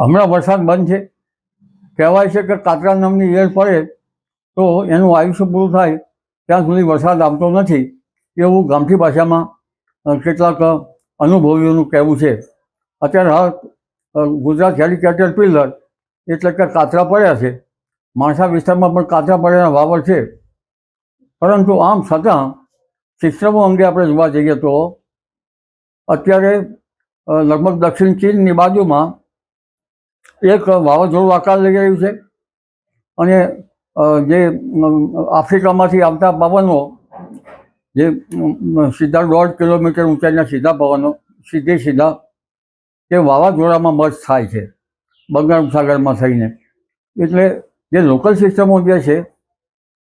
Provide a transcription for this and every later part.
હમણાં વરસાદ બંધ છે. કહેવાય છે કે કાતરા નામની ઈયળ પડે તો એનું આયુષ્ય પૂરું થાય. ત્યાં સુધી વરસાદ આવતો નથી. એવું ગામઠી ભાષામાં કેટલાક અનુભવીઓનું કહેવું છે. અત્યારે હાલ ગુજરાત હેલિકેટર પિલર એટલે કે કાતરા પડ્યા છે. માણસા વિસ્તારમાં પણ કાતરા પડ્યાના વાવર છે. પરંતુ આમ છતાં સિસ્ટમો અંગે આપણે જોવા જઈએ તો, અત્યારે લગભગ દક્ષિણ ચીનની બાજુમાં એક વાવાઝોડું આકાર લઈ રહ્યું છે અને જે આફ્રિકામાંથી આવતા પવનો, જે સીધા દોઢ કિલોમીટર ઊંચાઈના સીધા પવનો, સીધે સીધા તે વાવાઝોડામાં મર્જ થાય છે, બંગાળ ઉપસાગરમાં થઈને. એટલે જે લોકલ સિસ્ટમો જે છે,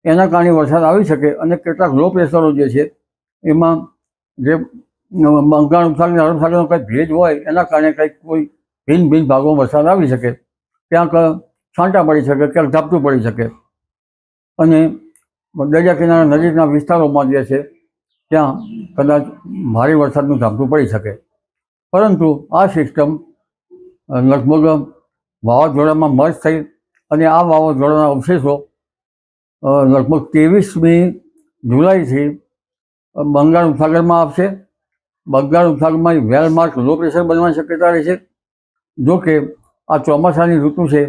એના કારણે વરસાદ આવી શકે અને કેટલાક લો પ્રેશરો જે છે, એમાં જે બંગાળ ઉપસાગર અરબ સાગરનો કંઈક ભેજ હોય, એના કારણે કંઈક કોઈ ભિન્ન ભિન્ન ભાગોમાં વરસાદ આવી શકે. ક્યાંક છાંટા પડી શકે, ક્યાંક ઝાપટું પડી શકે. અને દરિયા કિનારા નજીકના વિસ્તારોમાં જે છે, ત્યાં કદાચ ભારે વરસાદનું ઝાપટું પડી શકે. પરંતુ આ સિસ્ટમ લગભગ વાવાઝોડામાં મર્જ થઈ અને આ વાવાઝોડાના અવશેષો લગભગ ત્રેવીસમી જુલાઈથી બંગાળ ઉપસાગરમાં આવશે. બંગાળ ઉપસાગરમાં વેલમાર્ક લો પ્રેશર બનવાની શક્યતા રહે છે. જો કે આ ચોમાસાની ઋતુ છે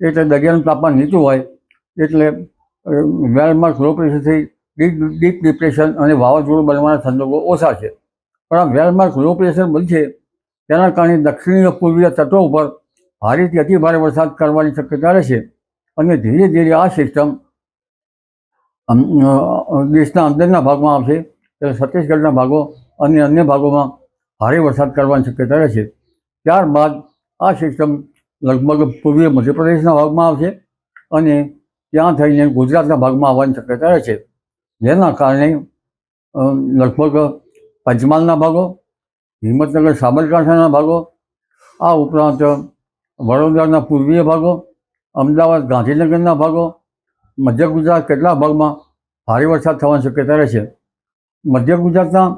એટલે દરિયાનું તાપમાન નીચું હોય, એટલે વેલમાર્ક લો પ્રેશરથી ડીપ ડીપ ડિપ્રેશન અને વાવાઝોડું બનવાના સંજોગો ઓછા છે. પણ આ વેલમાર્ક લો પ્રેશર બનશે તેના કારણે દક્ષિણીય પૂર્વીય તટો ઉપર ભારેથી અતિ ભારે વરસાદ કરવાની શક્યતા રહેશે અને ધીરે ધીરે આ સિસ્ટમ દેશના અંદરના ભાગમાં આવશે. એટલે છત્તીસગઢના ભાગો અને અન્ય ભાગોમાં ભારે વરસાદ કરવાની શક્યતા રહેશે ત્યારબાદ આ સિસ્ટમ લગભગ પૂર્વીય મધ્યપ્રદેશના ભાગમાં આવશે અને ત્યાં થઈને ગુજરાતના ભાગમાં આવવાની શક્યતા રહેશે જેના કારણે લગભગ પંચમહાલના ભાગો, હિંમતનગર, સાબરકાંઠાના ભાગો, આ ઉપરાંત વડોદરાના પૂર્વીય ભાગો, અમદાવાદ, ગાંધીનગરના ભાગો, મધ્ય ગુજરાત કેટલાક ભાગમાં ભારે વરસાદ થવાની શક્યતા રહેશે મધ્ય ગુજરાતના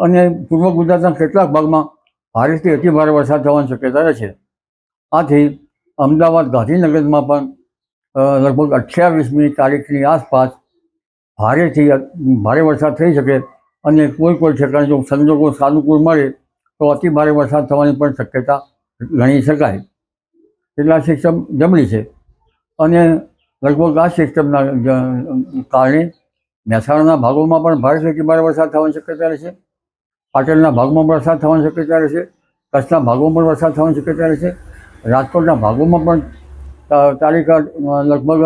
અને પૂર્વ ગુજરાતના કેટલાક ભાગમાં ભારેથી અતિ ભારે વરસાદ થવાની શક્યતા રહે છે. આથી અમદાવાદ ગાંધીનગરમાં પણ લગભગ અઠ્યાવીસમી તારીખની આસપાસ ભારેથી ભારે વરસાદ થઈ શકે અને કોઈ કોઈ ઠેકાણે જો સંજોગો સાનુકૂળ મળે તો અતિ ભારે વરસાદ થવાની પણ શક્યતા ગણી શકાય. કેટલા સિસ્ટમ જમણી છે. અને લગભગ આ સિસ્ટમના કારણે મહેસાણાના ભાગોમાં પણ ભારેથી ભારે વરસાદ થવાની શક્યતા રહેશે પાટણના ભાગમાં વરસાદ થવાની શક્યતા રહેશે કચ્છના ભાગોમાં પણ વરસાદ થવાની શક્યતા રહેશે રાજકોટના ભાગોમાં પણ તારીખ લગભગ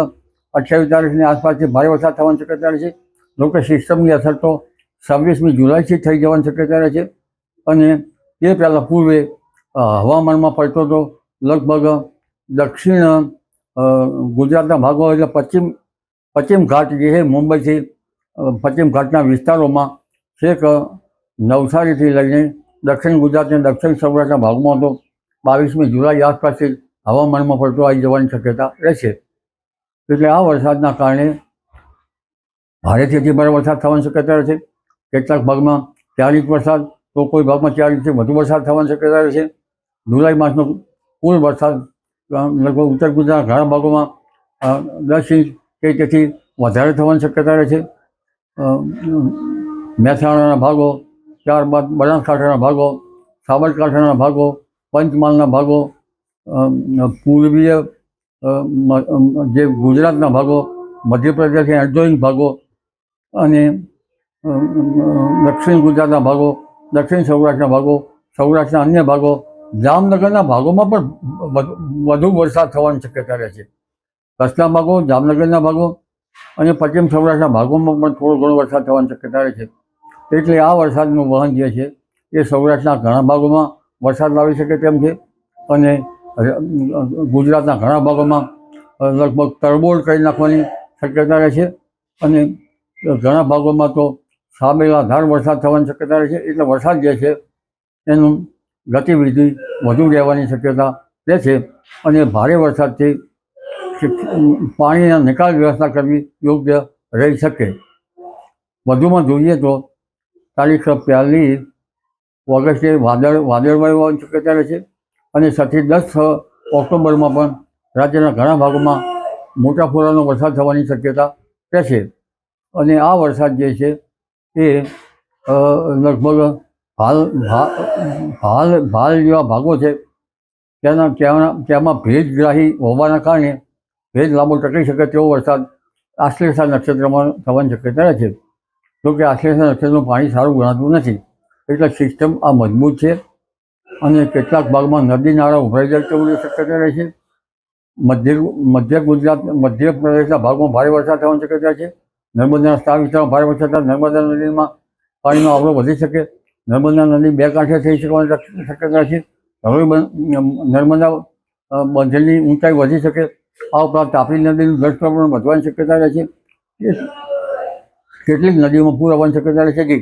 અઠ્યાવીસ તારીખની આસપાસથી ભારે વરસાદ થવાની શક્યતા રહેશે જોકે સિસ્ટમની અસર તો છવ્વીસમી જુલાઈથી થઈ જવાની શક્યતા રહે છે અને એ પહેલાં પૂર્વે હવામાનમાં પડતો તો લગભગ દક્ષિણ ગુજરાતના ભાગો એટલે પશ્ચિમ પશ્ચિમ ઘાટ જે છે મુંબઈથી પશ્ચિમ ઘાટના વિસ્તારોમાં છેક નવસારીથી લઈને દક્ષિણ ગુજરાતના દક્ષિણ સૌરાષ્ટ્રના ભાગમાં તો બાવીસમી જુલાઈ આસપાસથી હવામાનમાં પડતો આવી જવાની શક્યતા રહેશે. એટલે આ વરસાદના કારણે ભારેથી ભારે વરસાદ થવાની શક્યતા રહેશે. કેટલાક ભાગમાં ચાર ઇંચ વરસાદ, તો કોઈ ભાગમાં ચાર ઇંચથી વધુ વરસાદ થવાની શક્યતા રહેશે. જુલાઈ માસનો કુલ વરસાદ લગભગ ઉત્તર ગુજરાતના ઘણા ભાગોમાં દસ ઇંચ કે તેથી વધારે થવાની શક્યતા રહેશે. મહેસાણાના ભાગો ત્યારબાદ બનાસકાંઠાના ભાગો, સાબરકાંઠાના ભાગો, પંચમહાલના ભાગો પૂર્વીય જે ગુજરાતના ભાગો, મધ્યપ્રદેશના એડજોઇંગ ભાગો અને દક્ષિણ ગુજરાતના ભાગો, દક્ષિણ સૌરાષ્ટ્રના ભાગો, સૌરાષ્ટ્રના અન્ય ભાગો, જામનગરના ભાગોમાં પણ વધુ વરસાદ થવાની શક્યતા રહે છે. કચ્છના ભાગો, જામનગરના ભાગો અને પશ્ચિમ સૌરાષ્ટ્રના ભાગોમાં પણ થોડો ઘણો વરસાદ થવાની શક્યતા રહે છે. એટલે આ વરસાદનું વહન જે છે એ સૌરાષ્ટ્રના ઘણા ભાગોમાં વરસાદ લાવી શકે તેમ છે અને ગુજરાતના ઘણા ભાગોમાં લગભગ તરબોળ કરી નાખવાની શક્યતા રહે છે અને ઘણા ભાગોમાં તો સામેલા ધાર વરસાદ થવાની શક્યતા રહે છે. એટલે વરસાદ જે છે એનું ગતિવિધિ વધુ રહેવાની શક્યતા રહે છે અને ભારે વરસાદથી પાણીના નિકાલ વ્યવસ્થા કરવી યોગ્ય રહી શકે. વધુમાં જોઈએ તો તારીખ પહેલી ઓગસ્ટે વાદળ વાદળવાળી હોવાની શક્યતા રહે છે. અને સાથે દસ ઓક્ટોબરમાં પણ રાજ્યના ઘણા ભાગોમાં મોટા ફોરાનો વરસાદ થવાની શક્યતા રહેશે. અને આ વરસાદ જે છે એ લગભગ હાલ હાલ ભાલ જેવા ભાગો છે, ત્યાંના ત્યાં ત્યાંમાં ભેજગ્રાહી હોવાના કારણે ભેજ લાંબો ટકી શકે તેવો વરસાદ આશ્લેષા નક્ષત્રમાં થવાની શક્યતા રહે છે. જો કે આશ્લેષા નક્ષત્રનું પાણી સારું ગણાતું નથી. એટલે સિસ્ટમ આ મજબૂત છે અને કેટલાક ભાગમાં નદી નાળા ઉભરાઈ જાય તેવી શક્યતા રહે છે. મધ્ય મધ્ય ગુજરાત, મધ્ય પ્રદેશના ભાગમાં ભારે વરસાદ થવાની શક્યતા છે. નર્મદાના સ્ટાર વિસ્તારમાં ભારે વરસાદ થાય નર્મદા નદીમાં પાણીનો આવરો વધી શકે. નર્મદા નદી બે કાંઠે થઈ શકવાની શક્યતા છે. હવે નર્મદા બંધની ઊંચાઈ વધી શકે. આ ઉપરાંત તાપી નદીનું જળસ્તર પણ વધવાની શક્યતા રહે છે. કેટલીક નદીઓમાં પૂર આવવાની શક્યતા છે કે